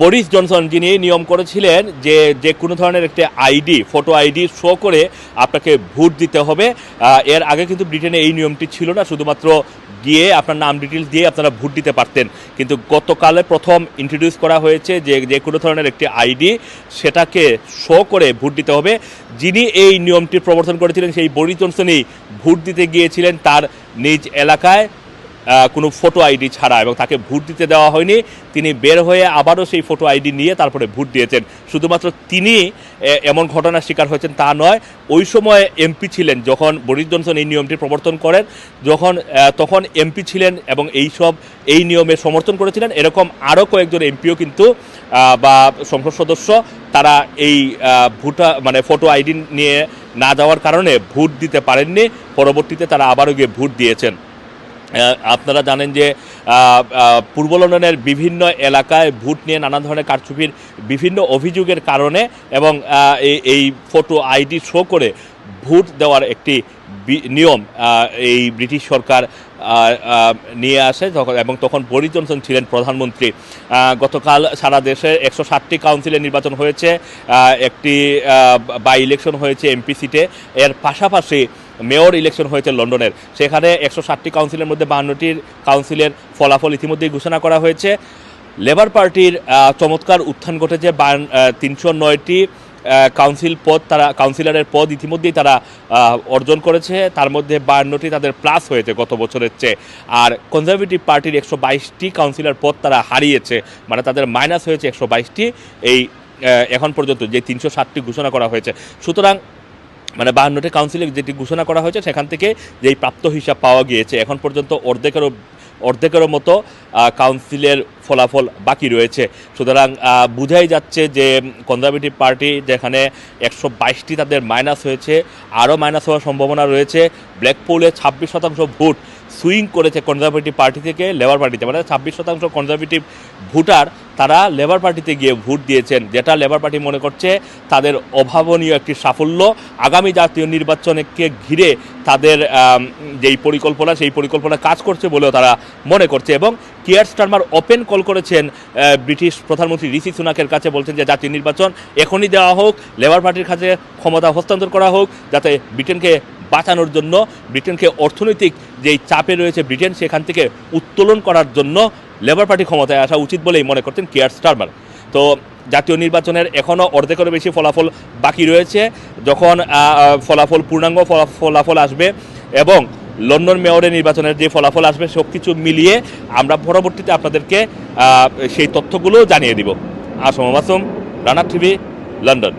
Boris Johnson যিনি নিয়ম করেছিলেন যে যে কোনো ধরনের একটি আইডি, ফটো আইডি শো করে আপনাকে ভোট দিতে হবে। এর আগে কিন্তু ব্রিটেনে এই নিয়মটি ছিল না, শুধুমাত্র গিয়ে আপনার নাম ডিটেলস দিয়ে আপনারা ভোট দিতে পারতেন। কিন্তু গতকালে প্রথম ইন্ট্রোডিউস করা হয়েছে যে যে কোনো ধরনের একটি আইডি সেটাকে শো করে ভোট দিতে হবে। যিনি এই নিয়মটি প্রবর্তন করেছিলেন, সেই বরিস জনসনই ভোট দিতে গিয়েছিলেন তার নিজ এলাকায়। কোনো ফটো আইডি ছাড়া এবং তাকে ভোট দিতে দেওয়া হয়নি। তিনি বের হয়ে আবারও সেই ফটো আইডি নিয়ে তারপরে ভোট দিয়েছেন। শুধুমাত্র তিনি এমন ঘটনার শিকার হয়েছেন তা নয়, ওই সময় এমপি ছিলেন যখন বরিস জনসন এই নিয়মটি প্রবর্তন করেন, যখন তখন এমপি ছিলেন এবং এই সব, এই নিয়মে সমর্থন করেছিলেন। এরকম আরও কয়েকজন এমপিও কিন্তু বা সংসদ সদস্য তারা এই ভোটা মানে ফটো আইডি নিয়ে না যাওয়ার কারণে ভোট দিতে পারেননি। পরবর্তীতে তারা আবারও গিয়ে ভোট দিয়েছেন। আপনারা জানেন যে পূর্ব লন্ডনের বিভিন্ন এলাকায় ভোট নিয়ে নানা ধরনের কারচুপির বিভিন্ন অভিযোগের কারণে এবং এই- ফটো আইডি শো করে ভোট দেওয়ার একটি নিয়ম এই ব্রিটিশ সরকার নিয়ে আসে তখন এবং তখন বরিস জনসন ছিলেন প্রধানমন্ত্রী। গতকাল সারা দেশে একশো ষাটটি কাউন্সিলে নির্বাচন হয়েছে। একটি বাই ইলেকশন হয়েছে এমপি সিটে। এর পাশাপাশি মেয়র ইলেকশন হয়েছে লন্ডনের। সেখানে একশো ষাটটি কাউন্সিলের মধ্যে বাহান্নটির কাউন্সিলের ফলাফল ইতিমধ্যেই ঘোষণা করা হয়েছে। লেবার পার্টির চমৎকার উত্থান ঘটেছে। তিনশো নয়টি কাউন্সিল পদ তারা, কাউন্সিলরের পদ ইতিমধ্যেই তারা অর্জন করেছে। তার মধ্যে বায়ান্নটি তাদের প্লাস হয়েছে গত বছরের চেয়ে। আর কনজারভেটিভ পার্টির একশো বাইশটি কাউন্সিলর পদ তারা হারিয়েছে মানে তাদের মাইনাস হয়েছে একশো বাইশটি। এই এখন পর্যন্ত যে তিনশো ষাটটি ঘোষণা করা হয়েছে। সুতরাং মানে বাহান্নটি কাউন্সিলে যেটি ঘোষণা করা হয়েছে, সেখান থেকে যেই প্রাপ্ত হিসাব পাওয়া গিয়েছে, এখন পর্যন্ত অর্ধেকেরও অর্ধেকেরও মতো কাউন্সিলের ফলাফল বাকি রয়েছে। সুতরাং বোঝাই যাচ্ছে যে কনজারভেটিভ পার্টি যেখানে একশো বাইশটি তাদের মাইনাস হয়েছে, আরও মাইনাস হওয়ার সম্ভাবনা রয়েছে ব্ল্যাক ব্ল্যাকপুলে ছাব্বিশ শতাংশ ভোট সুইং করেছে কনজারভেটিভ পার্টি থেকে লেবার পার্টিতে মানে ছাব্বিশ শতাংশ কনজারভেটিভ ভোটার তারা লেবার পার্টিতে গিয়ে ভোট দিয়েছেন। যেটা লেবার পার্টি মনে করছে তাদের অভাবনীয় একটি সাফল্য। আগামী জাতীয় নির্বাচনকে ঘিরে তাদের যেই পরিকল্পনা, সেই পরিকল্পনা কাজ করছে বলেও তারা মনে করছে এবং কিয়ার স্টারমার ওপেন কল করেছেন ব্রিটিশ প্রধানমন্ত্রী ঋষি সুনাকের কাছে বলছেন যে জাতীয় নির্বাচন এখনই দেওয়া হোক লেবার পার্টির কাছে ক্ষমতা হস্তান্তর করা হোক, যাতে ব্রিটেনকে বাঁচানোর জন্য, ব্রিটেনকে অর্থনৈতিক যেই চাপে রয়েছে ব্রিটেন, সেখান থেকে উত্তোলন করার জন্য লেবার পার্টি ক্ষমতায় আসা উচিত বলেই মনে করতেন কেয়ার স্টারমার তো জাতীয় নির্বাচনের এখনও অর্ধেকেরও বেশি ফলাফল বাকি রয়েছে। যখন ফলাফল পূর্ণাঙ্গ ফলাফল আসবে এবং লন্ডন মেয়রের নির্বাচনের যে ফলাফল আসবে সব কিছু মিলিয়ে আমরা পরবর্তীতে আপনাদেরকে সেই তথ্যগুলো জানিয়ে দিব। Assam Masum Rana TV London